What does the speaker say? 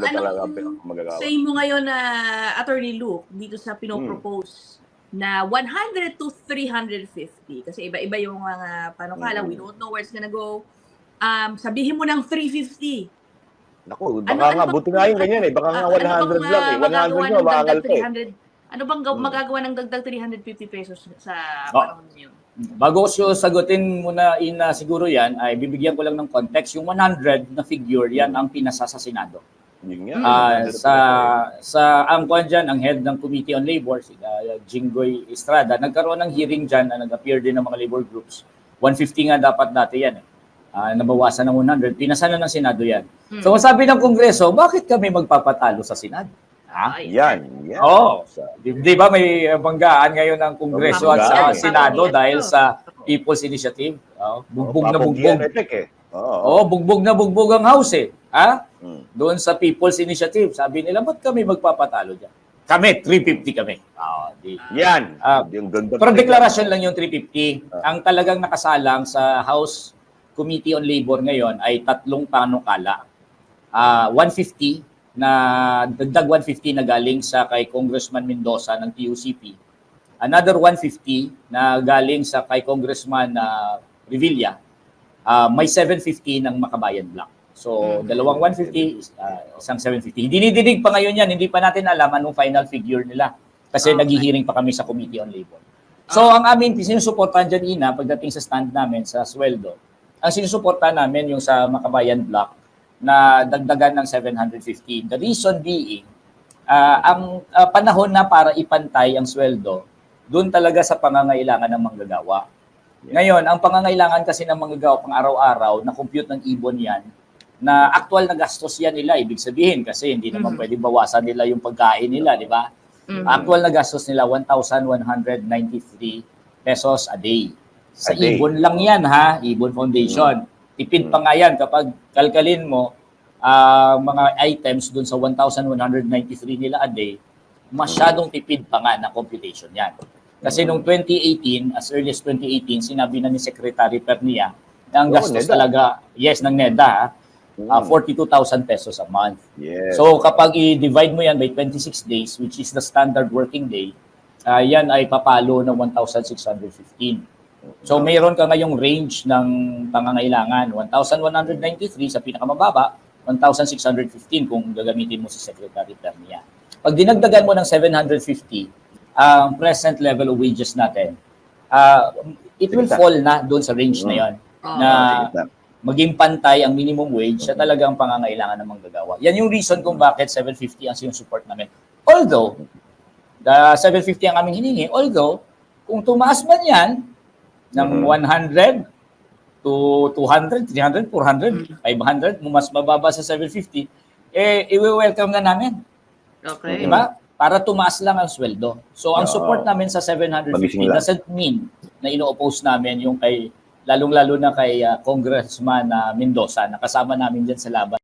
Ano Anong talaga ang pinaka- magagawa? Say mo ngayon na Attorney Luke dito sa Hmm. pinopropose na 100 to 350 kasi iba-iba yung mga panukala, Mm. we don't know where it's gonna go. Um, sabihin mo ng 350. Naku, baka Ano- nga, ano buti nga yun ganyan eh. Baka nga Ah, 100 bang, lang ah, eh. 100 magagawa nga, dagdag pa eh. 300? Ano bang Hmm. magagawa ng dagdag 350 pesos sa Oh. panahon niyo? Bago ko sagutin muna ina siguro yan, ay bibigyan ko lang ng context. Yung 100 na figure, yan ang pinasa sa Senado. Yun nga. 100 sa sa ang kwan dyan, ang head ng Committee on Labor, si uh, Jinggoy Estrada, nagkaroon ng hearing dyan na nag-appear din ng mga labor groups. 150 nga dapat dati yan eh. Ah, nabawasan ng 100, pinasa na ng Senado yan. Hmm. So sabi ng Kongreso, bakit kami magpapatalo sa Senado? Ha? Yan, yan. Sa- Di, di ba may banggaan ngayon ng Kongreso at sa. Senado dahil sa People's Initiative? Oh, bugbog na bugbog. Oo, bugbog na bugbog ang House eh. Ha? Mm. Doon sa People's Initiative, sabi nila, ba't kami magpapatalo dyan? Kami, 350 kami. Ah, di. Yan. Ah, yung ganda. Pero deklarasyon lang yung 350. Ang talagang nakasalang sa House Committee on Labor ngayon ay tatlong panukala. Ah, 150 na dagdag 150 na galing sa kay Congressman Mendoza ng TUCP. Another 150 na galing sa kay Congressman na Revilla. Ah, may 750 ng Makabayan Block. So, Mm. dalawang 150, ah, isang 750. Hindi nidinig pa ngayon yan. Hindi pa natin alam anong final figure nila. Kasi Okay. naghihiring pa kami sa Committee on Labor. So, ang amin, sinusuportahan dyan, Ina, pagdating sa stand namin sa sweldo, ang sinusuportahan namin yung sa Makabayan Block na dagdagan ng 750. The reason being, ah, ang ah, panahon na para ipantay ang sweldo, doon talaga sa pangangailangan ng manggagawa. Ngayon, ang pangangailangan kasi ng manggagawa pang araw-araw, na compute ng ibon yan, na actual na gastos yan nila, ibig sabihin, kasi hindi naman Mhm. pwede bawasan nila yung pagkain nila, di ba? Mhm. Actual na gastos nila 1,193 pesos a day. Sa A day. Ibon lang yan ha, Ibon Foundation. Tipid pa nga yan kapag kalkalin mo ah, mga items dun sa 1,193 nila a day, masyadong tipid pa nga na computation yan. Kasi nung 2018, as early as 2018, sinabi na ni Secretary Pernia na ang gastos NEDA. talaga, yes, ng NEDA, ah, Mm. 42,000 pesos a month. Yes. So kapag i-divide mo yan by 26 days, which is the standard working day, ah, yan ay papalo ng 1,615. So mayroon ka ngayong range ng pangangailangan, 1,193 sa pinakamababa, 1,615 kung gagamitin mo si Secretary Pernia. Pag dinagdagan mo ng 750, ang present level of wages natin, ah, it will fall na doon sa range na yon Oo. na. Maging pantay ang minimum wage sa talagang pangangailangan ng manggagawa. Yan yung reason kung bakit 750 ang sinusupport namin. Although, the 750 ang aming hiningi, although, kung tumaas man yan ng Mhm. 100 to 200, 300, 400, 500, mas mababa sa 750, eh, i-welcome na namin. Okay. Di ba? Para tumaas lang ang sweldo. So, ang support namin sa 750 Magising lang. doesn't mean na ino-oppose namin yung kay, lalong-lalo na kay ah, Congressman ah, Mendoza, na kasama namin dyan sa laban.